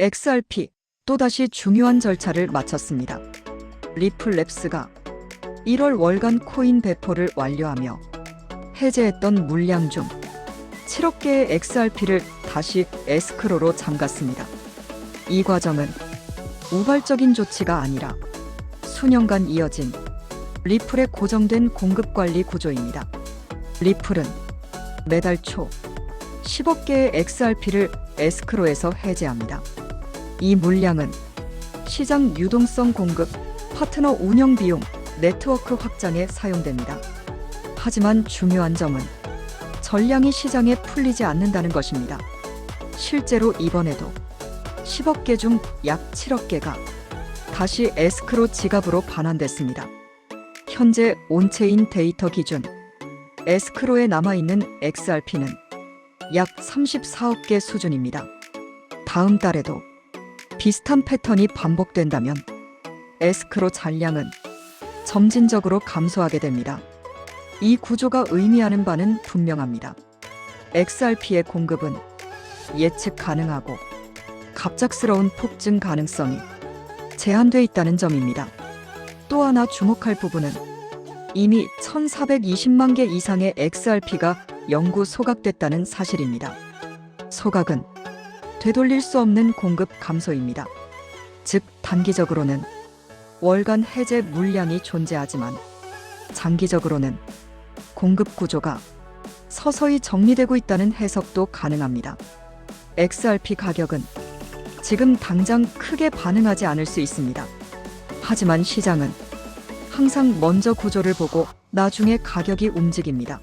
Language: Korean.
XRP 또다시 중요한 절차를 마쳤습니다. 리플랩스가 1월 월간 코인 배포를 완료하며 해제했던 물량 중 7억 개의 XRP를 다시 에스크로로 잠갔습니다. 이 과정은 우발적인 조치가 아니라 수년간 이어진 리플의 고정된 공급 관리 구조입니다. 리플은 매달 초 10억 개의 XRP를 에스크로에서 해제합니다. 이 물량은 시장 유동성 공급, 파트너 운영 비용, 네트워크 확장에 사용됩니다. 하지만 중요한 점은 전량이 시장에 풀리지 않는다는 것입니다. 실제로 이번에도 10억 개 중 약 7억 개가 다시 에스크로 지갑으로 반환됐습니다. 현재 온체인 데이터 기준 에스크로에 남아있는 XRP는 약 34억 개 수준입니다. 다음 달에도 비슷한 패턴이 반복된다면 에스크로 잔량은 점진적으로 감소하게 됩니다. 이 구조가 의미하는 바는 분명합니다. XRP의 공급은 예측 가능하고 갑작스러운 폭증 가능성이 제한돼 있다는 점입니다. 또 하나 주목할 부분은 이미 1,420만 개 이상의 XRP가 영구 소각됐다는 사실입니다. 소각은 되돌릴 수 없는 공급 감소입니다. 즉, 단기적으로는 월간 해제 물량이 존재하지만 장기적으로는 공급 구조가 서서히 정리되고 있다는 해석도 가능합니다. XRP 가격은 지금 당장 크게 반응하지 않을 수 있습니다. 하지만 시장은 항상 먼저 구조를 보고 나중에 가격이 움직입니다.